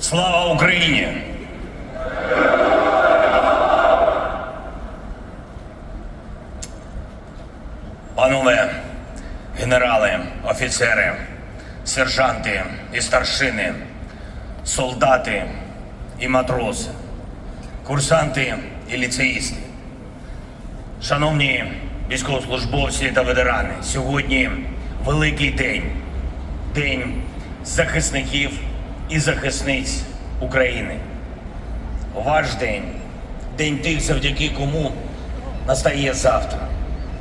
Слава Україні! Панове генерали, офіцери, сержанти і старшини, солдати і матроси, курсанти і ліцеїсти. Шановні військовослужбовці та ветерани, сьогодні великий день, день захисників і захисниць України. Ваш день, день тих, завдяки кому настає завтра,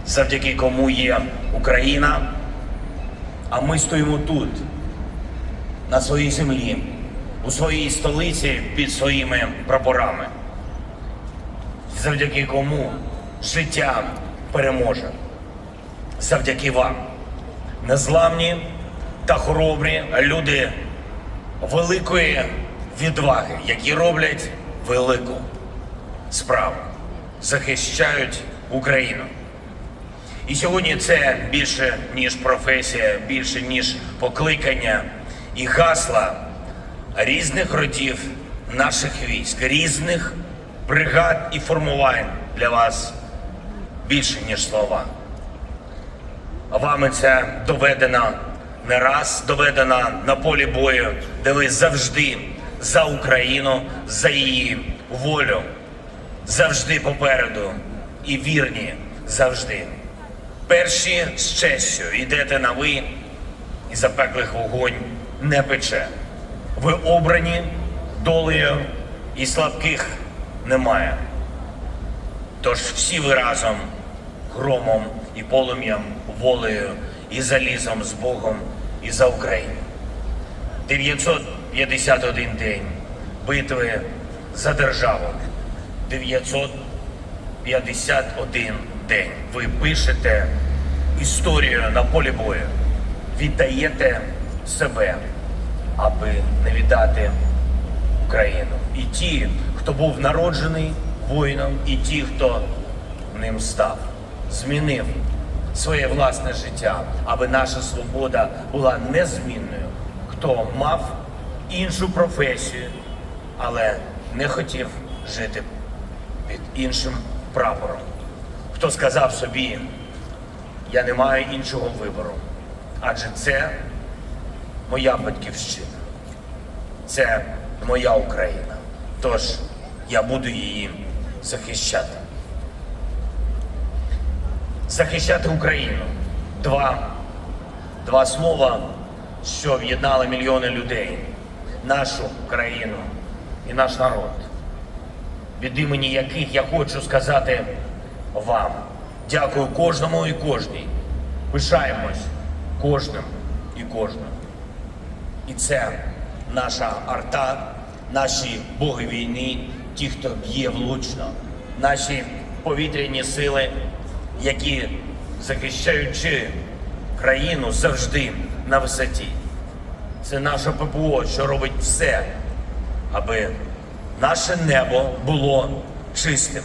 завдяки кому є Україна. А ми стоїмо тут, на своїй землі, у своїй столиці під своїми прапорами завдяки кому життя переможе. Завдяки вам. Незламні та хоробрі люди великої відваги, які роблять велику справу, захищають Україну. І сьогодні це більше ніж професія, більше ніж покликання і гасла різних родів наших військ, різних бригад і формувань для вас більше, ніж слова. Вами це доведено не раз, доведено на полі бою, де ви завжди за Україну, за її волю, завжди попереду і вірні завжди. Перші з честю йдете на ви, і запеклих вогонь не пече. Ви обрані долею і слабких немає. Тож всі ви разом громом і полум'ям, волею і залізом з Богом і за Україну. 951 день битви за державу. 951 день. Ви пишете історію на полі бою, віддаєте себе, аби не віддати Україну. І ті, хто був народжений воїном, і ті, хто ним став, змінив своє власне життя, аби наша свобода була незмінною. Хто мав іншу професію, але не хотів жити під іншим прапором. Хто сказав собі, я не маю іншого вибору, адже це моя батьківщина. Це моя Україна. Тож я буду її захищати. Захищати Україну. Два, два слова, що об'єднали мільйони людей, нашу країну і наш народ, від імені яких я хочу сказати вам. Дякую кожному і кожній. Пишаємось кожним і кожним. І це наша арта, наші боги війни, ті, хто б'є влучно, наші повітряні сили, які, захищаючи країну, завжди на висоті. Це наше ППО, що робить все, аби наше небо було чистим.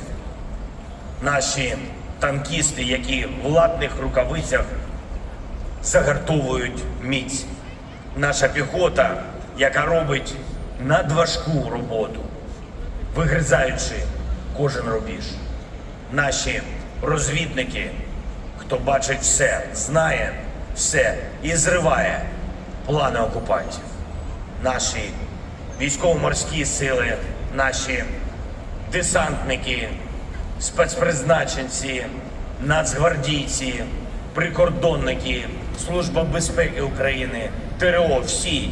Наші танкісти, які в латних рукавицях загартовують міць. Наша піхота, яка робить надважку роботу, вигризаючи кожен рубіж. Наші розвідники, хто бачить все, знає все і зриває плани окупантів. Наші військово-морські сили, наші десантники, спецпризначенці, нацгвардійці, прикордонники, Служба безпеки України, ТРО, всі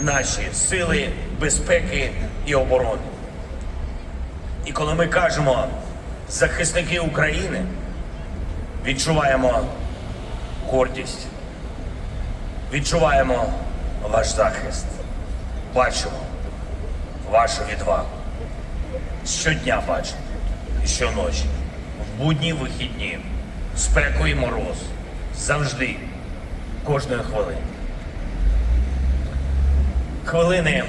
наші сили безпеки і оборони. І коли ми кажемо захисники України, відчуваємо гордість, відчуваємо ваш захист, бачимо вашу відвагу. Щодня бачимо, щоночі, в будні вихідні, спеку і мороз, завжди, кожної хвилини. Хвилини,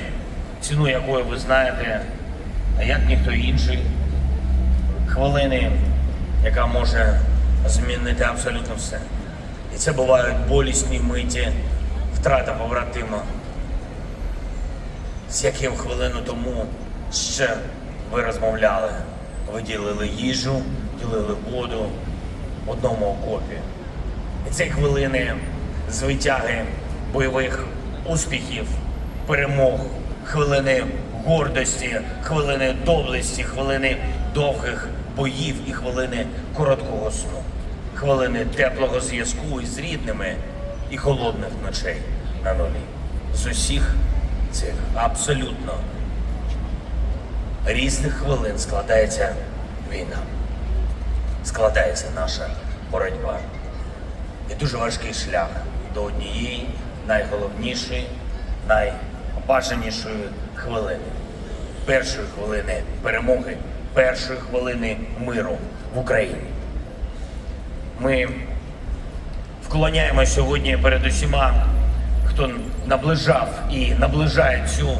ціну якої ви знаєте, а як ніхто інший. Хвилини, яка може змінити абсолютно все. І це бувають болісні миті, втрата побратима. з яким хвилину тому ще ви розмовляли. Ви ділили їжу, ділили воду в одному окопі. І ці хвилини звитяги бойових успіхів, перемог, хвилини гордості, хвилини доблесті, хвилини довгих боїв і хвилини короткого сну, хвилини теплого зв'язку із рідними і холодних ночей на нулі. З усіх цих абсолютно різних хвилин складається війна, складається наша боротьба. І дуже важкий шлях до однієї найголовнішої, найбажанішої хвилини. Першої хвилини перемоги, першої хвилини миру в Україні. Ми вклоняємо сьогодні перед усіма, хто наближав і наближає цю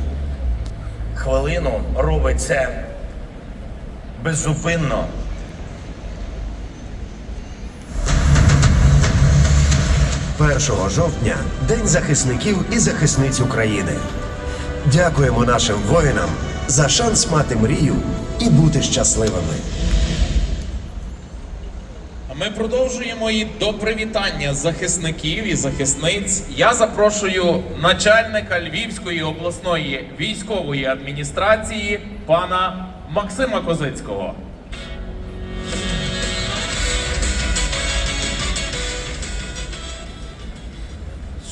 хвилину, робить це беззупинно. Першого жовтня День захисників і захисниць України. Дякуємо нашим воїнам за шанс мати мрію і бути щасливими. А Ми продовжуємо і до привітання захисників і захисниць. Я запрошую начальника Львівської обласної військової адміністрації пана Максима Козицького.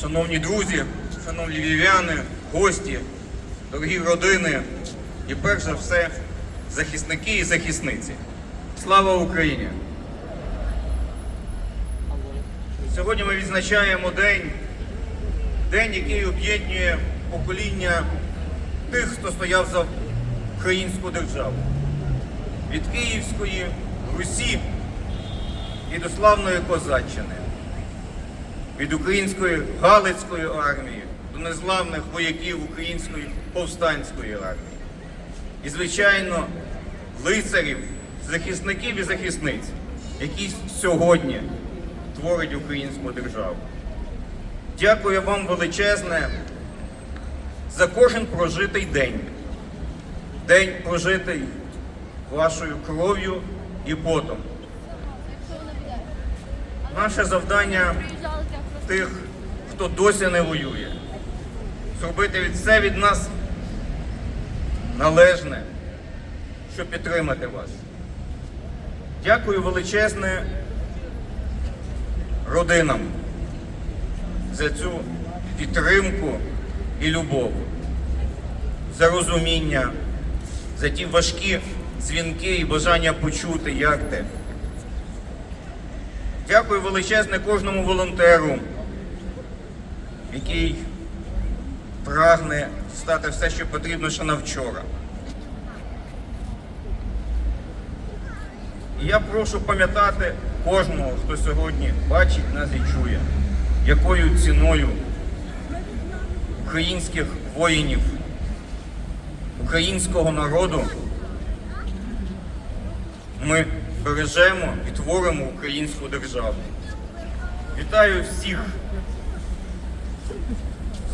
Шановні друзі, шановні львів'яни, гості, дорогі родини і перш за все захисники і захисниці. Слава Україні! Сьогодні ми відзначаємо день, день, який об'єднує покоління тих, хто стояв за українську державу. Від Київської Русі і до славної Козаччини від української Галицької армії до незламних вояків української повстанської армії. І, звичайно, лицарів, захисників і захисниць, які сьогодні творять українську державу. Дякую вам величезне за кожен прожитий день. День прожитий вашою кров'ю і потом. Наше завдання тих, хто досі не воює. Зробити від все від нас належне, щоб підтримати вас. Дякую величезне родинам за цю підтримку і любов, за розуміння, за ті важкі дзвінки і бажання почути, як ти. Дякую величезне кожному волонтеру, який прагне стати все, що потрібно ще на вчора. І я прошу пам'ятати кожного, хто сьогодні бачить нас і чує, якою ціною українських воїнів, українського народу ми бережемо і творимо українську державу. Вітаю всіх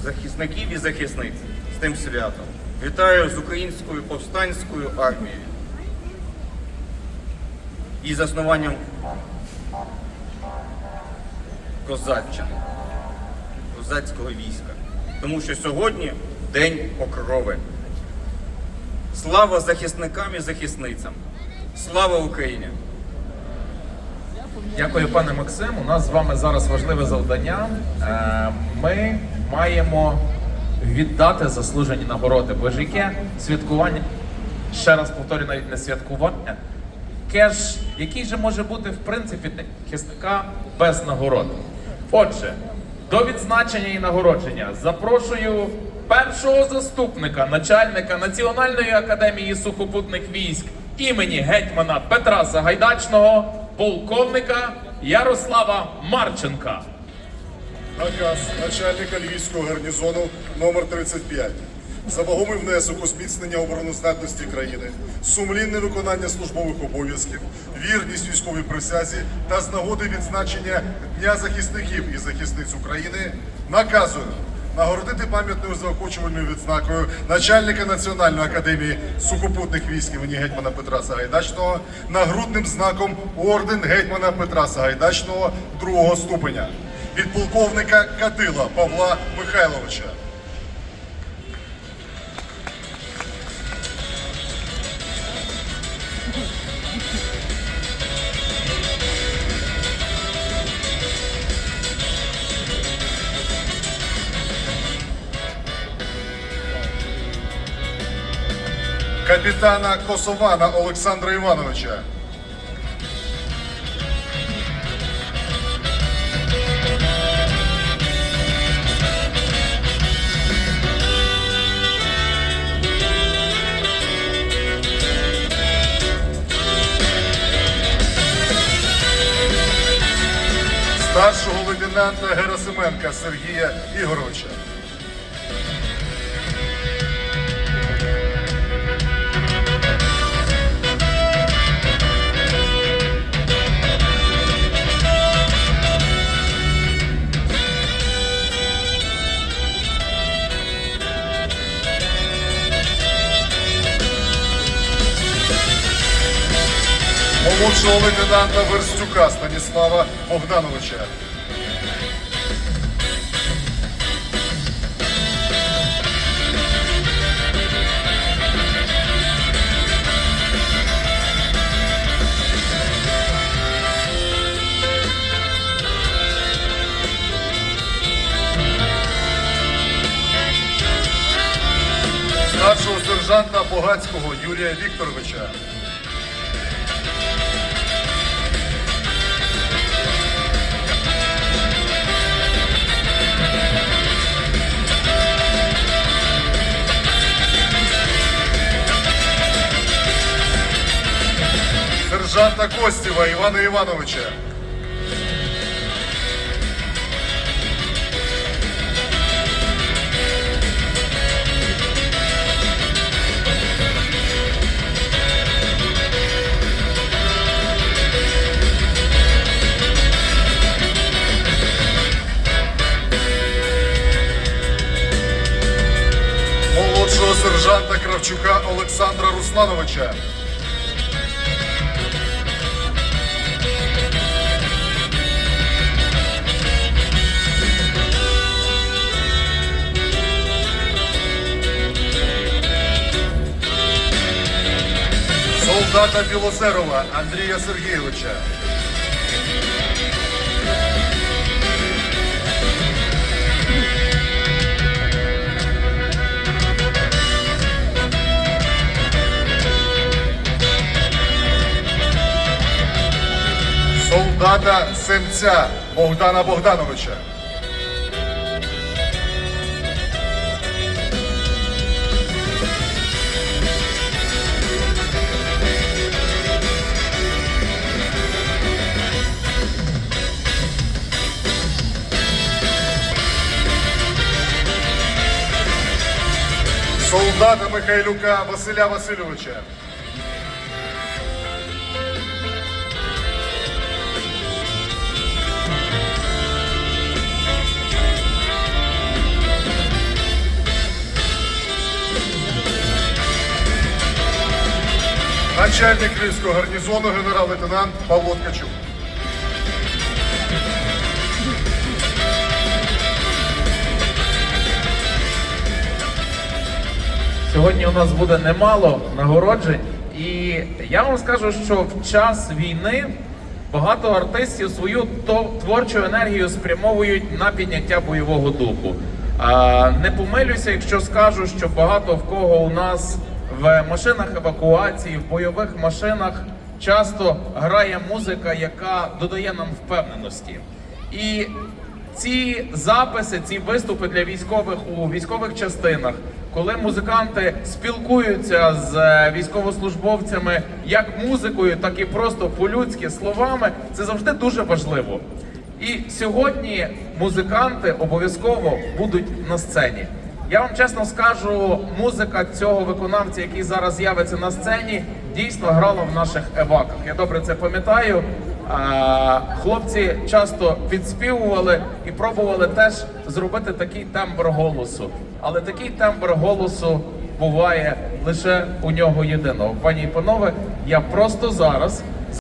захисників і захисниць з тим святом. Вітаю з українською повстанською армією і заснуванням козаччини, козацького війська. Тому що сьогодні День Покрови. Слава захисникам і захисницям! Слава Україні! Дякую, пане Максим. У нас з вами зараз важливе завдання. Е, Ми маємо віддати заслужені нагороди. Бо святкування, ще раз повторюю, навіть не святкування. Яке ж, який же може бути в принципі день захисника без нагород? Отже, до відзначення і нагородження запрошую першого заступника начальника Національної академії сухопутних військ імені гетьмана Петра Сагайдачного, полковника Ярослава Марченка. Наказ начальника Львівського гарнізону номер 35 за вагомий внесок у зміцнення обороноздатності країни, сумлінне виконання службових обов'язків, вірність військовій присязі та з нагоди відзначення Дня захисників і захисниць України наказую нагородити пам'ятною заохочувальною відзнакою начальника Національної академії сухопутних військ імені гетьмана Петра Сагайдачного, нагрудним знаком орден гетьмана Петра Сагайдачного другого ступеня від полковника Кадила Павла Михайловича. Капітана Косована Олександра Івановича. Старшого лейтенанта Герасименка Сергія Ігоровича. Молодшого лейтенанта Верстюка Станіслава Богдановича. Старшого сержанта Богацького Юрія Вікторовича. Сержанта Костєва Івана Івановича. Молодшого сержанта Кравчука Олександра Руслановича. Солдата Білозерова Андрія Сергійовича. Солдата Семця Богдана Богдановича. Солдата Михайлюка Василя Васильовича. Начальник Київського гарнізону генерал-лейтенант Павло Ткачук. Сьогодні у нас буде немало нагороджень, і я вам скажу, що в час війни багато артистів свою творчу енергію спрямовують на підняття бойового духу. Не помилюся, якщо скажу, що багато в кого у нас в машинах евакуації, в бойових машинах часто грає музика, яка додає нам впевненості. І ці записи, ці виступи для військових у військових частинах, коли музиканти спілкуються з е, військовослужбовцями як музикою, так і просто по-людськи словами, це завжди дуже важливо. І сьогодні музиканти обов'язково будуть на сцені. Я вам чесно скажу, музика цього виконавця, який зараз з'явиться на сцені, дійсно грала в наших еваках. Я добре це пам'ятаю. Хлопці часто підспівували і пробували теж зробити такий тембр голосу. Але такий тембр голосу буває лише у нього єдиного. Пані і панове, я просто зараз